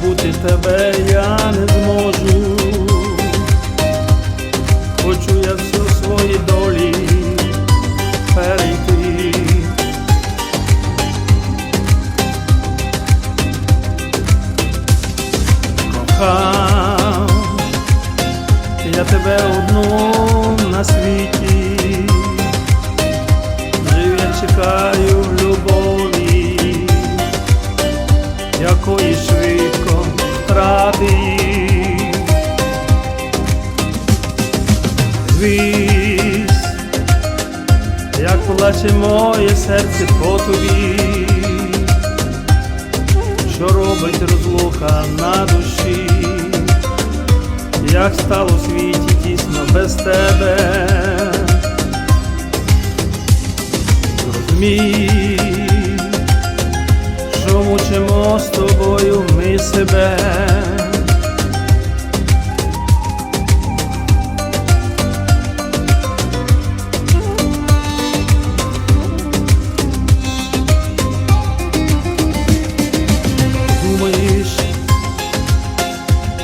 забути тебе я не зможу. Хочу я все свої долі перейти. Кохав я тебе одну на світі, жив чекаю любові, якої швидко Віз, як плаче моє серце по тобі, що робить розлука на душі, як стало у світі тісно без тебе. Зрозумій, що мучимо з тобою ми себе.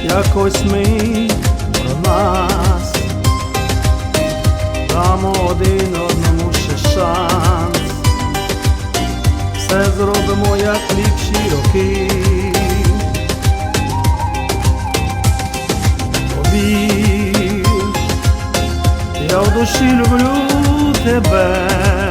Якось ми про нас дамо один одному ще шанс, все зробимо як ліпші роки. Повір, я в душі люблю тебе.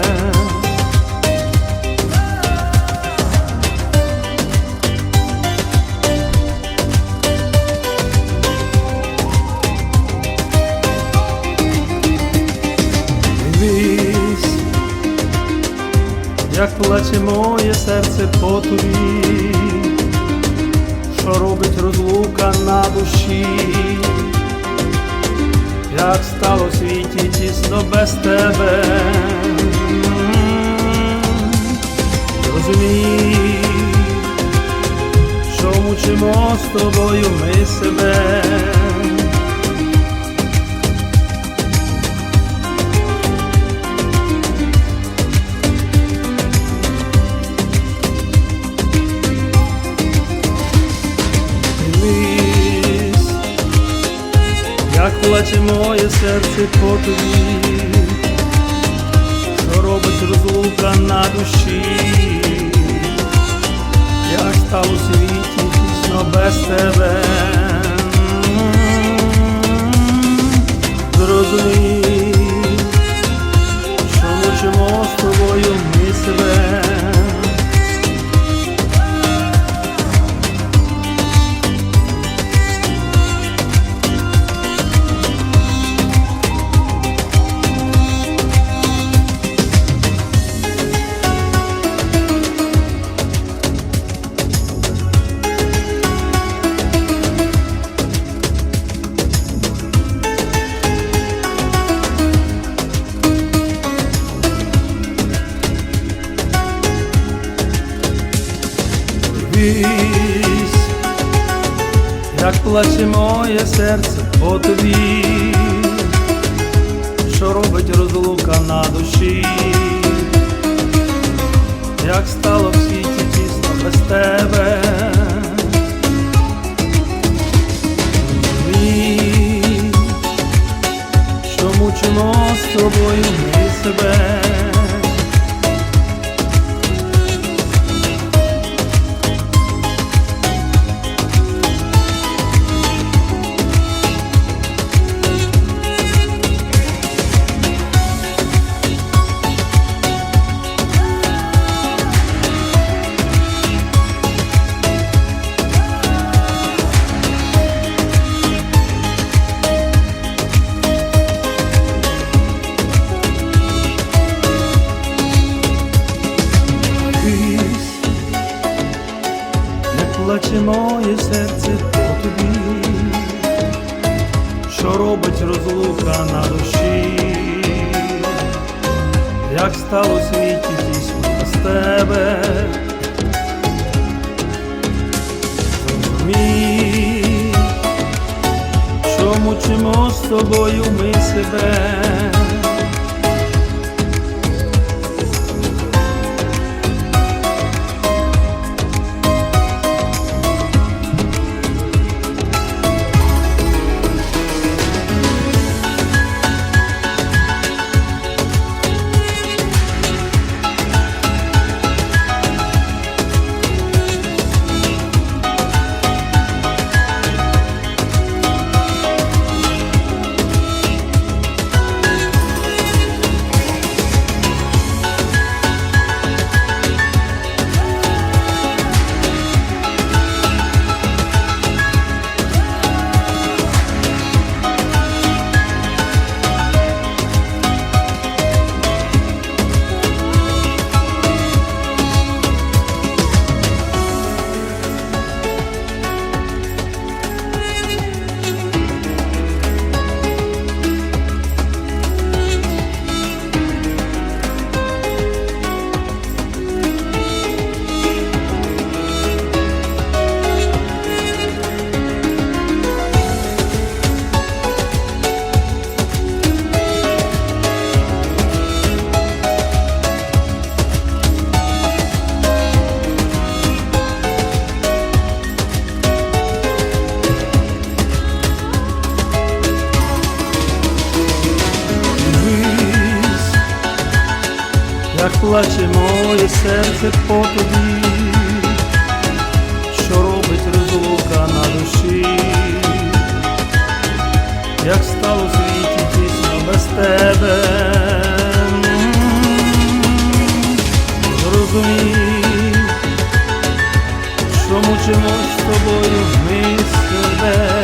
Як плаче моє серце по тобі, що робить розлука на душі, як стало в світі тісно без тебе. Розумій, що мучимо з тобою ми себе. Плаче моє серце по тобі, що робить розлука на душі, як став у світі тісно без тебе. Зрозумій, Дивись, як плаче моє серце по тобі, що робить розлука на душі, як стало в плаче моє серце по тобі, що робить розлука на душі, як стало світі дійсно без тебе. Зрозумій, що мучимо з тобою ми себе. Плаче моє серце по тобі, що робить розлука на душі, як стало світі тісно без тебе. Зрозумій, що мучимось з тобою ми себе.